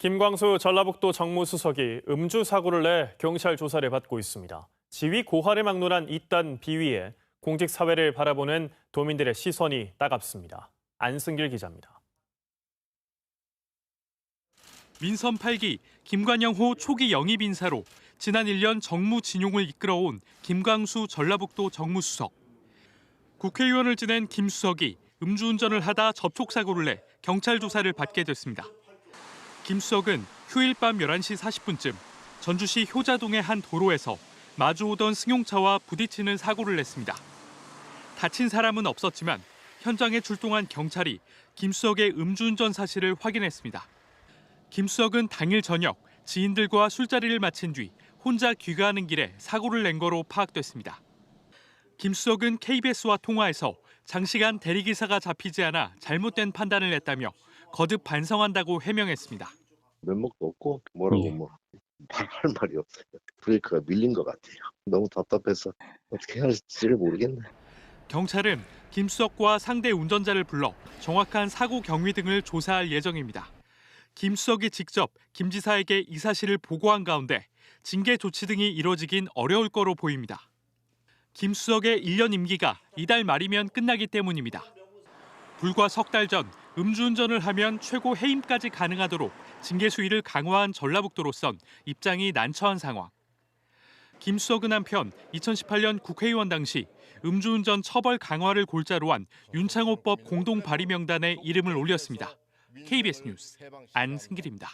김광수 전라북도 정무수석이 음주 사고를 내 경찰 조사를 받고 있습니다. 지위 고하를 막론한 이딴 비위에 공직 사회를 바라보는 도민들의 시선이 따갑습니다. 안승길 기자입니다. 민선 8기 김관영호 초기 영입 인사로 지난 1년 정무 진용을 이끌어온 김광수 전라북도 정무수석. 국회의원을 지낸 김 수석이 음주운전을 하다 접촉사고를 내 경찰 조사를 받게 됐습니다. 김 수석은 휴일 밤 11시 40분쯤 전주시 효자동의 한 도로에서 마주오던 승용차와 부딪히는 사고를 냈습니다. 다친 사람은 없었지만 현장에 출동한 경찰이 김 수석의 음주운전 사실을 확인했습니다. 김 수석은 당일 저녁 지인들과 술자리를 마친 뒤 혼자 귀가하는 길에 사고를 낸 거로 파악됐습니다. 김 수석은 KBS와 통화에서 장시간 대리기사가 잡히지 않아 잘못된 판단을 했다며 거듭 반성한다고 해명했습니다. 면목도 없고 뭐라고 예. 뭐 말할 말이 없어요. 브레이크가 밀린 것 같아요. 너무 답답해서 어떻게 할지를 모르겠네. 경찰은 김 수석과 상대 운전자를 불러 정확한 사고 경위 등을 조사할 예정입니다. 김 수석이 직접 김 지사에게 이 사실을 보고한 가운데 징계 조치 등이 이뤄지긴 어려울 거로 보입니다. 김 수석의 1년 임기가 이달 말이면 끝나기 때문입니다. 불과 석 달 전 음주운전을 하면 최고 해임까지 가능하도록 징계 수위를 강화한 전라북도로선 입장이 난처한 상황. 김 수석은 한편 2018년 국회의원 당시 음주운전 처벌 강화를 골자로 한 윤창호법 공동 발의 명단에 이름을 올렸습니다. KBS 뉴스 안승길입니다.